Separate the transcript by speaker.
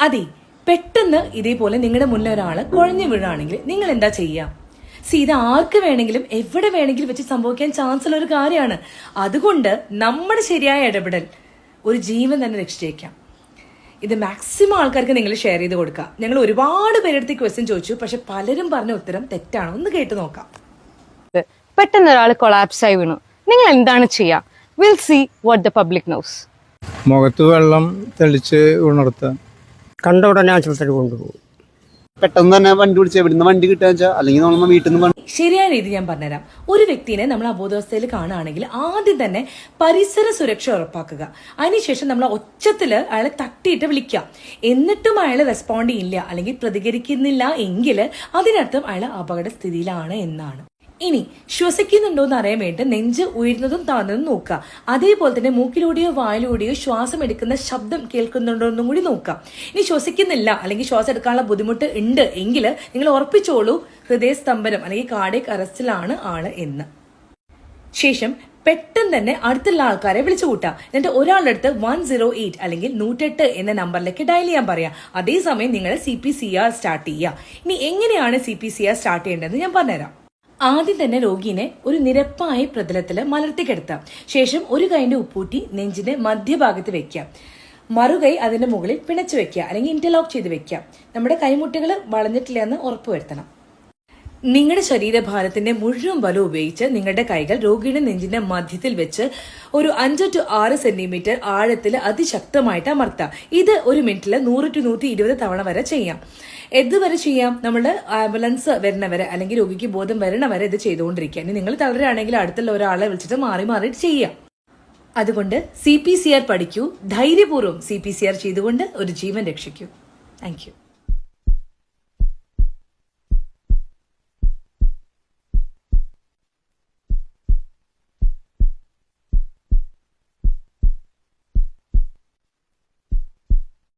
Speaker 1: അതെ പെട്ടെന്ന് ഇതേപോലെ നിങ്ങളുടെ മുന്നിൽ ഒരാൾ കുഴഞ്ഞു വീഴാണെങ്കിൽ നിങ്ങൾ എന്താ ചെയ്യുക സി ഇത് ആർക്ക് വേണമെങ്കിലും എവിടെ വേണമെങ്കിലും വെച്ച് സംഭവിക്കാൻ ചാൻസ് ഉള്ള ഒരു കാര്യമാണ്. അതുകൊണ്ട് നമ്മുടെ ശരിയായ ഇടപെടൽ ഒരു ജീവൻ തന്നെ രക്ഷിച്ചേക്കാം. ഇത് മാക്സിമം ആൾക്കാർക്ക് നിങ്ങൾ ഷെയർ ചെയ്ത് കൊടുക്കുക. ഞങ്ങൾ ഒരുപാട് പേരെടുത്ത് ക്വസ്റ്റ്യൻ ചോദിച്ചു. പക്ഷെ പലരും പറഞ്ഞ ഉത്തരം തെറ്റാണ്. ഒന്ന് കേട്ട് നോക്കാം.
Speaker 2: പെട്ടെന്ന് ഒരാൾ കൊളാപ്സ് ആയി വീണു. നിങ്ങൾ എന്താണ് ചെയ്യുക will see what the public knows
Speaker 3: മുഖത്ത് വെള്ളം തെളിച്ച് ഉണർത്തുക
Speaker 4: കണ്ട ഉടനെ ആശുപത്രി കൊണ്ടുപോകും.
Speaker 5: പെട്ടെന്ന് തന്നെ വണ്ടി പിടിച്ച് എവിടുന്ന് വണ്ടി കിട്ടുക വെച്ചാൽ അല്ലെങ്കിൽ നമ്മൾ വീട്ടിൽ നിന്ന്
Speaker 1: ശരിയായ രീതി ഞാൻ പറഞ്ഞുതരാം. ഒരു വ്യക്തിനെ നമ്മൾ അബോധാവസ്ഥയിൽ കാണുകയാണെങ്കിൽ ആദ്യം തന്നെ പരിസര സുരക്ഷ ഉറപ്പാക്കുക. അതിനുശേഷം നമ്മൾ ഒച്ചത്തിൽ അയാളെ തട്ടിയിട്ട് വിളിക്കാം എന്നിട്ടും അയാൾ റെസ്പോണ്ട് ചെയ്യില്ല അല്ലെങ്കിൽ പ്രതികരിക്കുന്നില്ല എങ്കിൽ അതിനർത്ഥം അയാൾ സ്ഥിതിയിലാണ് എന്നാണ്. ഇനി ശ്വസിക്കുന്നുണ്ടോ എന്ന് അറിയാൻ വേണ്ടി നെഞ്ച് ഉയരുന്നതും താഴ്ന്നതും നോക്കുക. അതേപോലെ തന്നെ മൂക്കിലൂടെയോ വായിലൂടെയോ ശ്വാസം എടുക്കുന്ന ശബ്ദം കേൾക്കുന്നുണ്ടോ എന്നും കൂടി നോക്കുക. ഇനി ശ്വസിക്കുന്നില്ല അല്ലെങ്കിൽ ശ്വാസം എടുക്കാനുള്ള ബുദ്ധിമുട്ട് ഉണ്ട് എങ്കിൽ നിങ്ങൾ ഉറപ്പിച്ചോളൂ ഹൃദയസ്തംഭനം അല്ലെങ്കിൽ കാർഡിയക് അറസ്റ്റിലാണ് ആൾ എന്ന്. ശേഷം പെട്ടെന്ന് തന്നെ അടുത്തുള്ള ആൾക്കാരെ വിളിച്ചു കൂട്ടാം എന്നിട്ട് ഒരാളുടെ അടുത്ത് വൺ സീറോ എയ്റ്റ് അല്ലെങ്കിൽ നൂറ്റെട്ട് എന്ന നമ്പറിലേക്ക് ഡയൽ ചെയ്യാൻ പറയാം. അതേസമയം നിങ്ങൾ C P C R start ചെയ്യുക. ഇനി എങ്ങനെയാണ് C P C R start ചെയ്യേണ്ടതെന്ന് ഞാൻ പറഞ്ഞുതരാം. ആദ്യം തന്നെ രോഗിനെ ഒരു നിരപ്പായ പ്രതലത്തിൽ മലർത്തിക്കിടത്താം. ശേഷം ഒരു കൈന്റെ ഉപ്പൂറ്റി നെഞ്ചിന്റെ മധ്യഭാഗത്ത് വെക്കാം മറുകൈ അതിന്റെ മുകളിൽ പിണച്ചു വെക്കുക അല്ലെങ്കിൽ ഇന്റർലോക്ക് ചെയ്ത് വെക്കാം നമ്മുടെ കൈമുട്ടികൾ വളഞ്ഞിട്ടില്ല എന്ന് ഉറപ്പുവരുത്തണം. നിങ്ങളുടെ ശരീരഭാരത്തിന്റെ മുഴുവൻ ബലം ഉപയോഗിച്ച് നിങ്ങളുടെ കൈകൾ രോഗിയുടെ നെഞ്ചിന്റെ മധ്യത്തിൽ വെച്ച് ഒരു അഞ്ച് ടു ആറ് സെന്റിമീറ്റർ ആഴത്തിൽ അതിശക്തമായിട്ട് അമർത്താം ഇത് ഒരു മിനിറ്റിൽ നൂറ് ടു നൂറ്റി ഇരുപത് തവണ വരെ ചെയ്യാം. എതുവരെ ചെയ്യാം? നമ്മൾ ആംബുലൻസ് വരണവരെ അല്ലെങ്കിൽ രോഗിക്ക് ബോധം വരണവരെ ഇത് ചെയ്തുകൊണ്ടിരിക്കുക. ഇനി നിങ്ങൾ തളരുകയാണെങ്കിൽ അടുത്തുള്ള ഒരാളെ വിളിച്ചിട്ട് മാറി മാറി ചെയ്യാം. അതുകൊണ്ട് സി പി സി ആർ പഠിക്കൂ. ധൈര്യപൂർവം സി പി സി ആർ ചെയ്തുകൊണ്ട് ഒരു ജീവൻ രക്ഷിക്കൂ. Thank you